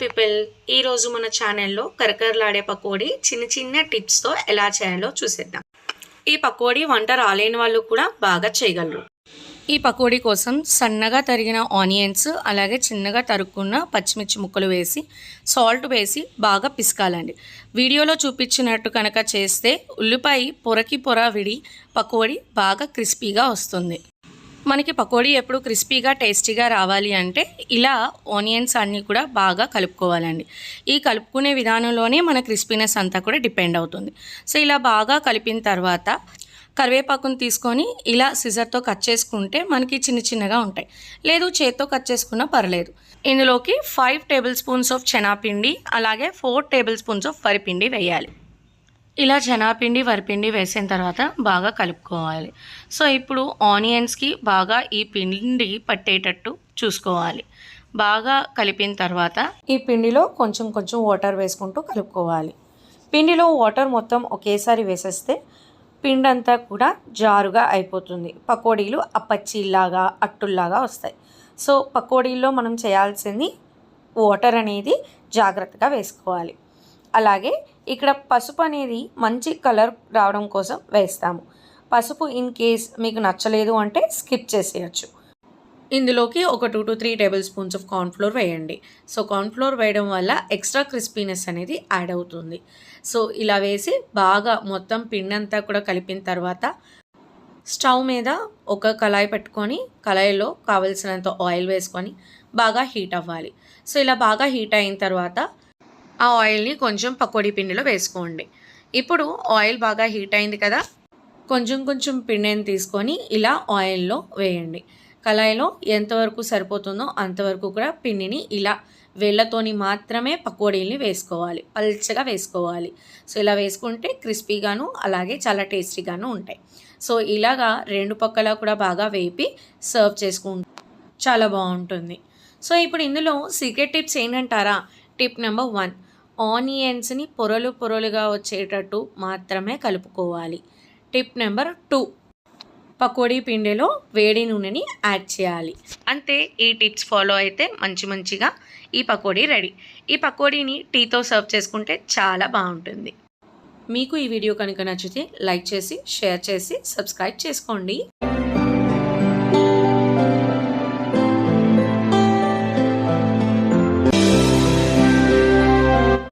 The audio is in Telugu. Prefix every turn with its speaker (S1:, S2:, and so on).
S1: పీపుల్ ఈరోజు మన ఛానల్లో కరకరలాడే పకోడీ చిన్న చిన్న టిప్స్తో ఎలా చేయాలో చూసేద్దాం. ఈ పకోడీ వంట రాలేని వాళ్ళు కూడా బాగా చేయగలరు. ఈ పకోడీ కోసం సన్నగా తరిగిన ఆనియన్స్ అలాగే చిన్నగా తరుక్కున్న పచ్చిమిర్చి ముక్కలు వేసి సాల్ట్ వేసి బాగా పిసకాలండి. వీడియోలో చూపించినట్టు కనుక చేస్తే ఉల్లిపాయ పొరకి పొర విడి పకోడీ బాగా క్రిస్పీగా వస్తుంది. మనకి పకోడీ ఎప్పుడు క్రిస్పీగా టేస్టీగా రావాలి అంటే ఇలా ఆనియన్స్ అన్నీ కూడా బాగా కలుపుకోవాలండి. ఈ కలుపుకునే విధానంలోనే మన క్రిస్పీనెస్ అంతా కూడా డిపెండ్ అవుతుంది. సో ఇలా బాగా కలిపిన తర్వాత కరివేపాకును తీసుకొని ఇలా సిజర్తో కట్ చేసుకుంటే మనకి చిన్న చిన్నగా ఉంటాయి. లేదు చేత్తో కట్ చేసుకున్నా పర్లేదు. ఇందులోకి ఫైవ్ టేబుల్ స్పూన్స్ ఆఫ్ శనాపిండి అలాగే ఫోర్ టేబుల్ స్పూన్స్ ఆఫ్ వరిపిండి వేయాలి. ఇలా జనాపిండి వరిపిండి వేసిన తర్వాత బాగా కలుపుకోవాలి. సో ఇప్పుడు ఆనియన్స్కి బాగా ఈ పిండి పట్టేటట్టు చూసుకోవాలి. బాగా కలిపిన తర్వాత ఈ పిండిలో కొంచెం కొంచెం వాటర్ వేసుకుంటూ కలుపుకోవాలి. పిండిలో వాటర్ మొత్తం ఒకేసారి వేసేస్తే పిండి అంతా కూడా జారుగా అయిపోతుంది. పకోడీలు అప్పచ్చిల్లాగా అట్టుల్లాగా వస్తాయి. సో పకోడీల్లో మనం చేయాల్సింది వాటర్ అనేది జాగ్రత్తగా వేసుకోవాలి. అలాగే ఇక్కడ పసుపు అనేది మంచి కలర్ రావడం కోసం వేస్తాము. పసుపు ఇన్ కేస్ మీకు నచ్చలేదు అంటే స్కిప్ చేసేయచ్చు. ఇందులోకి ఒక two to three table spoons of cornflour వేయండి. సో కార్న్ఫ్లోర్ వేయడం వల్ల ఎక్స్ట్రా క్రిస్పీనెస్ అనేది యాడ్ అవుతుంది. సో ఇలా వేసి బాగా మొత్తం పిండి అంతా కూడా కలిపిన తర్వాత స్టవ్ మీద ఒక కళాయి పెట్టుకొని కళాయిలో కావలసినంత ఆయిల్ వేసుకొని బాగా హీట్ అవ్వాలి. సో ఇలా బాగా హీట్ అయిన తర్వాత ఆ ఆయిల్ని కొంచెం పకోడీ పిండిలో వేసుకోండి. ఇప్పుడు ఆయిల్ బాగా హీట్ అయింది కదా కొంచెం కొంచెం పిండిని తీసుకొని ఇలా ఆయిల్లో వేయండి. కళాయిలో ఎంతవరకు సరిపోతుందో అంతవరకు కూడా పిండిని ఇలా వేళ్ళతోని మాత్రమే పకోడీల్ని వేసుకోవాలి. పల్చగా వేసుకోవాలి. సో ఇలా వేసుకుంటే క్రిస్పీగాను అలాగే చాలా టేస్టీగాను ఉంటాయి. సో ఇలాగా రెండు పక్కల కూడా బాగా వేపి సర్వ్ చేసుకుంటే చాలా బాగుంటుంది. సో ఇప్పుడు ఇందులో సీక్రెట్ టిప్స్ ఏంటంటారా? టిప్ నెంబర్ వన్ ఆనియన్స్ని పొరలు పొరలుగా వచ్చేటట్టు మాత్రమే కలుపుకోవాలి. Tip number two. పకోడీ పిండిలో వేడి నూనెని యాడ్ చేయాలి. అంతే ఈ టిప్స్ ఫాలో అయితే మంచి మంచిగా ఈ పకోడీ రెడీ. ఈ పకోడీని టీతో సర్వ్ చేసుకుంటే చాలా బాగుంటుంది. మీకు ఈ వీడియో కనుక నచ్చితే లైక్ చేసి షేర్ చేసి సబ్స్క్రైబ్ చేసుకోండి.